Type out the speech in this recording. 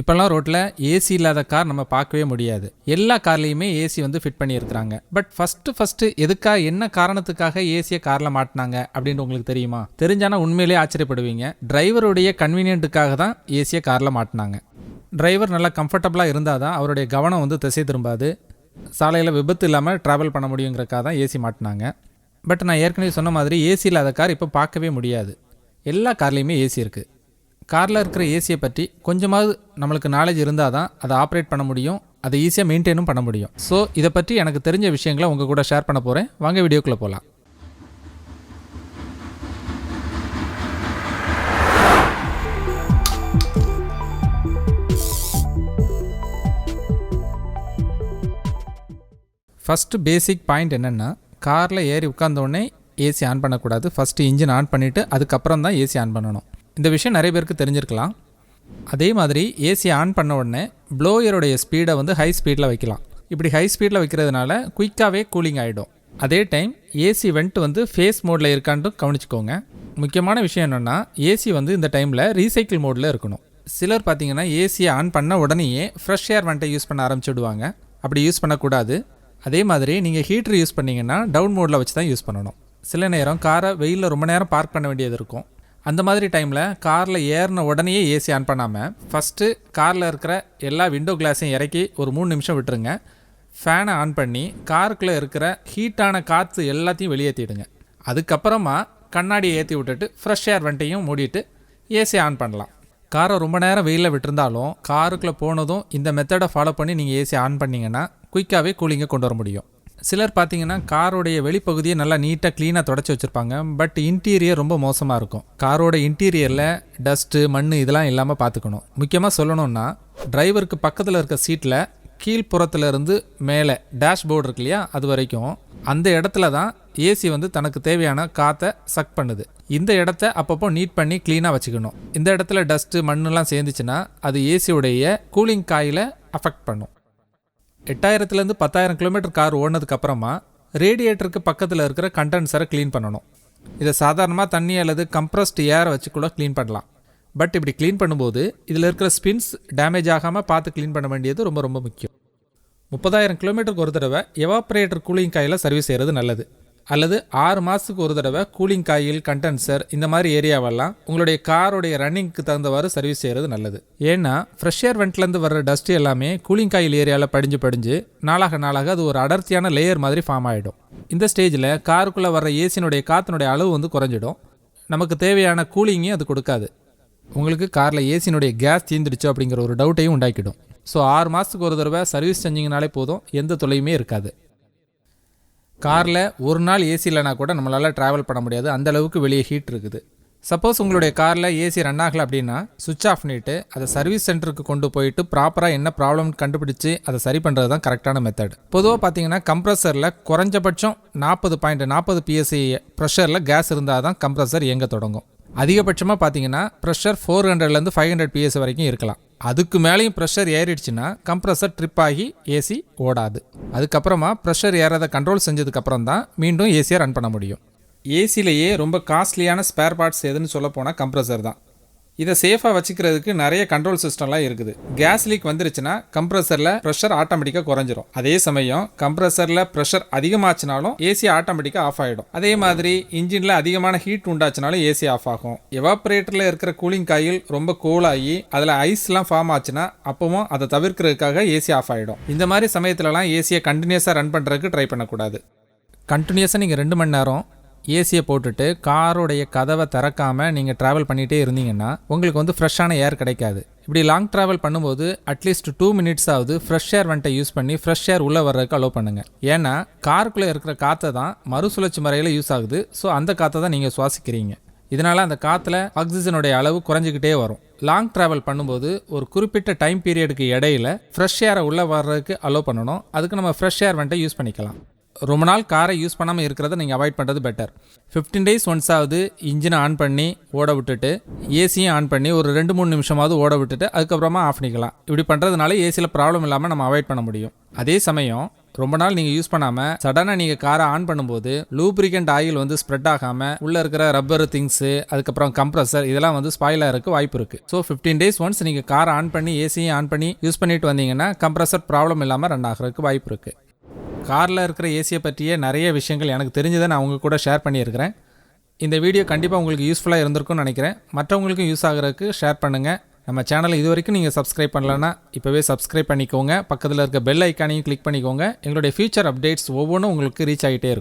இப்போல்லாம் ரோட்டில் ஏசி இல்லாத கார் நம்ம பார்க்கவே முடியாது. எல்லா கார்லேயுமே ஏசி வந்து ஃபிட் பண்ணியிருக்கிறாங்க. பட் ஃபஸ்ட்டு ஃபஸ்ட்டு எதுக்காக என்ன காரணத்துக்காக ஏசியை காரில் மாட்டினாங்க அப்படின்னு உங்களுக்கு தெரியுமா? தெரிஞ்சானா உண்மையிலேயே ஆச்சரியப்படுவீங்க. டிரைவருடைய கன்வீனியன்ட்டுக்காக தான் ஏசியை காரில் மாட்டினாங்க. டிரைவர் நல்லா கம்ஃபர்டபுளாக இருந்தால் தான் அவருடைய கவனம் வந்து திசை திரும்பாது. சாலையில் விபத்து இல்லாமல் ட்ராவல் பண்ண முடியுங்கிறக்காக தான் ஏசி மாட்டினாங்க. பட் நான் ஏற்கனவே சொன்ன மாதிரி ஏசி இல்லாத கார் இப்போ பார்க்கவே முடியாது. எல்லா கார்லேயுமே ஏசி இருக்குது காரில் இருக்கிற ஏசியை பற்றி கொஞ்சமாவது நம்மளுக்கு நாலேஜ் இருந்தால் தான் அதை ஆப்ரேட் பண்ண முடியும் அதை ஈஸியாக மெயின்டைனும் பண்ண முடியும். ஸோ இதை பற்றி எனக்கு தெரிஞ்ச விஷயங்களை உங்கள் கூட ஷேர் பண்ண போகிறேன் வாங்க வீடியோக்குள்ளே போகலாம் ஃபஸ்ட்டு பேசிக் பாயிண்ட் என்னென்னா காரில் ஏறி உட்கார்ந்த உடனே ஏசி ஆன் பண்ணக்கூடாது. ஃபஸ்ட்டு இன்ஜின் ஆன் பண்ணிவிட்டு அதுக்கப்புறம் தான் ஏசி ஆன் பண்ணணும். இந்த விஷயம் நிறைய பேருக்கு தெரிஞ்சிருக்கலாம். அதே மாதிரி ஏசி ஆன் பண்ண உடனே ப்ளோயருடைய ஸ்பீடை வந்து ஹை ஸ்பீடில் வைக்கலாம். இப்படி ஹை ஸ்பீடில் வைக்கிறதுனால குயிக்காகவே கூலிங் ஆகிடும் அதே டைம் ஏசி வெண்ட் வந்து ஃபேஸ் மோடில் இருக்கான்ட்டு கவனிச்சுக்கோங்க. முக்கியமான விஷயம் என்னென்னா ஏசி வந்து இந்த டைமில் ரீசைக்கிள் மோடில் இருக்கணும். சிலர் பார்த்தீங்கன்னா ஏசியை ஆன் பண்ண உடனேயே ஃப்ரெஷ் ஏர் வெண்ட்டை யூஸ் பண்ண ஆரம்பிச்சுடுவாங்க. அப்படி யூஸ் பண்ணக்கூடாது. அதே மாதிரி நீங்கள் ஹீட்ரு யூஸ் பண்ணிங்கன்னா டவுன் மோடில் வச்சு தான் யூஸ் பண்ணணும். சில நேரம் காரை வெயிலில் ரொம்ப நேரம் பார்க் பண்ண வேண்டியது இருக்கும். அந்த மாதிரி டைமில் காரில் ஏறின உடனேயே ஏசி ஆன் பண்ணாமல் ஃபஸ்ட்டு காரில் இருக்கிற எல்லா விண்டோ கிளாஸையும் இறக்கி ஒரு மூணு நிமிஷம் விட்டுருங்க. ஃபேனை ஆன் பண்ணி காருக்குள்ளே இருக்கிற ஹீட்டான காற்று எல்லாத்தையும் வெளியேற்றிடுங்க அதுக்கப்புறமா கண்ணாடியை ஏற்றி விட்டுட்டு ஃப்ரெஷ் ஏர் வண்டியும் மூடிட்டு ஏசி ஆன் பண்ணலாம். காரை ரொம்ப நேரம் வெயிலில் விட்டுருந்தாலும் காருக்குள்ளே போனதும் இந்த மெத்தடை ஃபாலோ பண்ணி நீங்கள் ஏசி ஆன் பண்ணிங்கன்னா குயிக்காகவே கூலிங்கை கொண்டு வர முடியும். சிலர் பார்த்தீங்கன்னா காரோடைய வெளிப்பகுதியை நல்லா நீட்டாக க்ளீனாக தொடச்சி வச்சுருப்பாங்க. பட் இன்டீரியர் ரொம்ப மோசமாக இருக்கும். காரோட இன்டீரியரில் டஸ்ட்டு மண் இதெல்லாம் இல்லாமல் பார்த்துக்கணும் முக்கியமாக சொல்லணும்னா டிரைவருக்கு பக்கத்தில் இருக்க சீட்டில் கீழ்ப்புறத்துலேருந்து மேலே டேஷ்போர்டு இருக்கு இல்லையா அது வரைக்கும் அந்த இடத்துல தான் ஏசி வந்து தனக்கு தேவையான காற்றை சக் பண்ணுது. இந்த இடத்த அப்பப்போ நீட் பண்ணி க்ளீனாக வச்சுக்கணும். இந்த இடத்துல டஸ்ட்டு மண்ணெலாம் சேர்ந்துச்சுன்னா அது ஏசியுடைய கூலிங் காயில் அஃபெக்ட் பண்ணும். எட்டாயிரத்துலேருந்து பத்தாயிரம் கிலோமீட்டர் கார் ஓடினதுக்கு அப்புறமா ரேடியேட்டருக்கு பக்கத்தில் இருக்கிற கண்டென்சரை க்ளீன் பண்ணணும். இதை சாதாரணமாக தண்ணி அல்லது கம்ப்ரஸ்ட் ஏரை வச்சு கூட க்ளீன் பண்ணலாம். பட் இப்படி க்ளீன் பண்ணும்போது இதில் இருக்கிற ஸ்பின்ஸ் டேமேஜ் ஆகாமல் பார்த்து க்ளீன் பண்ண வேண்டியது ரொம்ப ரொம்ப முக்கியம். முப்பதாயிரம் கிலோமீட்டருக்கு ஒரு தடவை எவாப்ரேட்டர் கூலிங் காயில் சர்வீஸ் செய்கிறது நல்லது. அல்லது ஆறு மாதத்துக்கு ஒரு தடவை கூலிங் காயில் கண்டென்சர் இந்த மாதிரி ஏரியாவெல்லாம் உங்களுடைய காரோடைய ரன்னிங்க்கு தகுந்தவாறு சர்வீஸ் செய்கிறது நல்லது. ஏன்னா ஃப்ரெஷ் ஏர் வெண்ட்லேருந்து வர்ற டஸ்ட் எல்லாமே கூலிங் காயில் ஏரியாவில் படிஞ்சு படிஞ்சு நாளாக நாளாக அது ஒரு அடர்த்தியான லேயர் மாதிரி ஃபார்ம் ஆகிடும் இந்த ஸ்டேஜில் காருக்குள்ளே வர்ற ஏசினுடைய காற்றினுடைய அளவு வந்து குறைஞ்சிடும். நமக்கு தேவையான கூலிங்கையும் அது கொடுக்காது. உங்களுக்கு காரில் ஏசினுடைய கேஸ் தீந்துடுச்சு அப்படிங்கிற ஒரு டவுட்டையும் உண்டாக்கிடும். ஸோ ஆறு மாதத்துக்கு ஒரு தடவை சர்வீஸ் செஞ்சிங்கனாலே போதும். எந்த தொலையுமே இருக்காது. காரில் ஒரு நாள் ஏசி இல்லைனா கூட நம்மளால் ட்ராவல் பண்ண முடியாது. அந்த அளவுக்கு வெளியே ஹீட் இருக்குது. சப்போஸ் உங்களுடைய காரில் ஏசி ரன் ஆகலை அப்படின்னா சுவிட்ச் ஆஃப் பண்ணிவிட்டு அதை சர்வீஸ் சென்டருக்கு கொண்டு போயிட்டு ப்ராப்பராக என்ன ப்ராப்ளம் கண்டுபிடிச்சு அதை சரி பண்ணுறது தான் கரெக்டான மெத்தட் பொதுவாக பார்த்தீங்கன்னா கம்ப்ரஸரில் குறைஞ்சபட்சம் நாற்பது பாயிண்ட் நாற்பது பிஎஸ்சி ப்ரெஷரில் கேஸ் இருந்தால் தான் கம்ப்ரஸர் இயங்க தொடங்கும். அதிகபட்சமாக பார்த்தீங்கன்னா ப்ரெஷர் ஃபோர் ஹண்ட்ரட்லேருந்து ஃபைவ் ஹண்ட்ரட் பிஎஸ் வரைக்கும் இருக்கலாம். அதுக்கு மேலேயும் ப்ரெஷர் ஏறிடுச்சுன்னா கம்ப்ரஸர் ட்ரிப் ஆகி ஏசி ஓடாது. அதுக்கப்புறமா ப்ரெஷர் ஏறாத கண்ட்ரோல் செஞ்சதுக்கப்புறம் தான் மீண்டும் ஏசியை ரன் பண்ண முடியும். ஏசிலேயே ரொம்ப காஸ்ட்லியான ஸ்பேர் பார்ட்ஸ் எதுன்னு சொல்ல போனால் கம்ப்ரஸர் தான். இதை சேஃபாக வச்சுக்கிறதுக்கு நிறைய கண்ட்ரோல் சிஸ்டம்லாம் இருக்குது. கேஸ் லீக் வந்துருச்சுன்னா கம்ப்ரஸரில் ப்ரெஷர் ஆட்டோமேட்டிக்காக குறைஞ்சிரும். அதே சமயம் கம்ப்ரஸரில் ப்ரெஷர் அதிகமாச்சுனாலும் ஏசி ஆட்டோமேட்டிக்காக ஆஃப் ஆகிடும் அதே மாதிரி இன்ஜினில் அதிகமான ஹீட் உண்டாச்சுனாலும் ஏசி ஆஃப் ஆகும். எவாப்ரேட்டரில் இருக்கிற கூலிங் காயில் ரொம்ப கூலாகி அதில் ஐஸ்லாம் ஃபார்ம் ஆச்சுன்னா அப்பவும் அதை தவிர்க்கிறதுக்காக ஏசி ஆஃப் ஆகிடும் இந்த மாதிரி சமயத்துலலாம் ஏசியை கண்டினியூஸாக ரன் பண்ணுறதுக்கு ட்ரை பண்ணக்கூடாது. கண்டினியூஸாக நீங்கள் ரெண்டு மணி நேரம் ஏசியை போட்டுட்டு காரோடைய கதவை திறக்காமல் நீங்கள் ட்ராவல் பண்ணிகிட்டே இருந்தீங்கன்னா உங்களுக்கு வந்து ஃப்ரெஷ்ஷான ஏர் கிடைக்காது. இப்படி லாங் ட்ராவல் பண்ணும்போது அட்லீஸ்ட் டூ மினிட்ஸ் ஆகுது ஃப்ரெஷ் ஏர் வந்துட்டை யூஸ் பண்ணி ஃப்ரெஷ் ஏர் உள்ளே வர்றதுக்கு அலோவ் பண்ணுங்கள் ஏன்னா காருக்குள்ளே இருக்கிற காற்றை தான் மறுசுழற்சி முறையில் யூஸ் ஆகுது. ஸோ அந்த காற்றை தான் நீங்கள் சுவாசிக்கிறீங்க. இதனால் அந்த காற்றுல ஆக்சிஜனுடைய அளவு குறைஞ்சிக்கிட்டே வரும். லாங் ட்ராவல் பண்ணும்போது ஒரு குறிப்பிட்ட டைம் பீரியடுக்கு இடையில ஃப்ரெஷ் ஏரை உள்ளே வர்றதுக்கு அலோவ் பண்ணணும். அதுக்கு நம்ம ஃப்ரெஷ் ஏர் வந்துட்டு யூஸ் பண்ணிக்கலாம். ரொம்ப நாள் காரை யூஸ் பண்ணாமல் இருக்கிறத நீங்கள் அவாய்ட் பண்ணுறது பெட்டர் ஃபிஃப்டீன் டேஸ் ஒன்ஸ் ஆகுது இன்ஜினை ஆன் பண்ணி ஓட விட்டுட்டு ஏசியும் ஆன் பண்ணி ஒரு ரெண்டு மூணு நிமிஷமாவது ஓட விட்டுட்டு அதுக்கப்புறமா ஆஃப் பண்ணிக்கலாம் இப்படி பண்ணுறதுனால ஏசியில் ப்ராப்ளம் இல்லாமல் நம்ம அவாய்ட் பண்ண முடியும். அதே சமயம் ரொம்ப நாள் நீங்கள் யூஸ் பண்ணாமல் சடனாக நீங்கள் காரை ஆன் பண்ணும்போது லூப்ரிகண்ட் ஆயில் வந்து ஸ்ப்ரெட் ஆகாமல் உள்ளே இருக்கிற ரப்பர் திங்ஸு அதுக்கப்புறம் கம்ப்ரஸர் இதெல்லாம் வந்து ஸ்பாயில் ஆகிறதுக்கு வாய்ப்பு இருக்குது ஸோ ஃபிஃப்டீன் டேஸ் ஒன்ஸ் நீங்கள் காரை ஆன் பண்ணி ஏசியும் ஆன் பண்ணி யூஸ் பண்ணிட்டு வந்தீங்கன்னா கம்ப்ரஸர் ப்ராப்ளம் இல்லாமல் ரன் ஆகிறதுக்கு வாய்ப்பு இருக்குது காரில் இருக்கிற ஏசியை பற்றிய நிறைய விஷயங்கள் எனக்கு தெரிஞ்சதை நான் உங்கள் கூட ஷேர் பண்ணியிருக்கிறேன். இந்த வீடியோ கண்டிப்பாக உங்களுக்கு யூஸ்ஃபுல்லாக இருந்திருக்கும்னு நினைக்கிறேன். மற்றவங்களுக்கும் யூஸ் ஆகிறதுக்கு ஷேர் பண்ணுங்கள் நம்ம சேனலை இது வரைக்கும் நீங்கள் சப்ஸ்கிரைப் பண்ணலன்னா இப்போவே சப்ஸ்கிரைப் பண்ணிக்கோங்க. பக்கத்தில் இருக்க பெல் ஐக்கானையும் கிளிக் பண்ணிக்கோங்க. எங்களுடைய ஃபியூச்சர் அப்டேட்ஸ் ஒவ்வொன்றும் உங்களுக்கு ரீச் ஆகிட்டே இருக்கும்.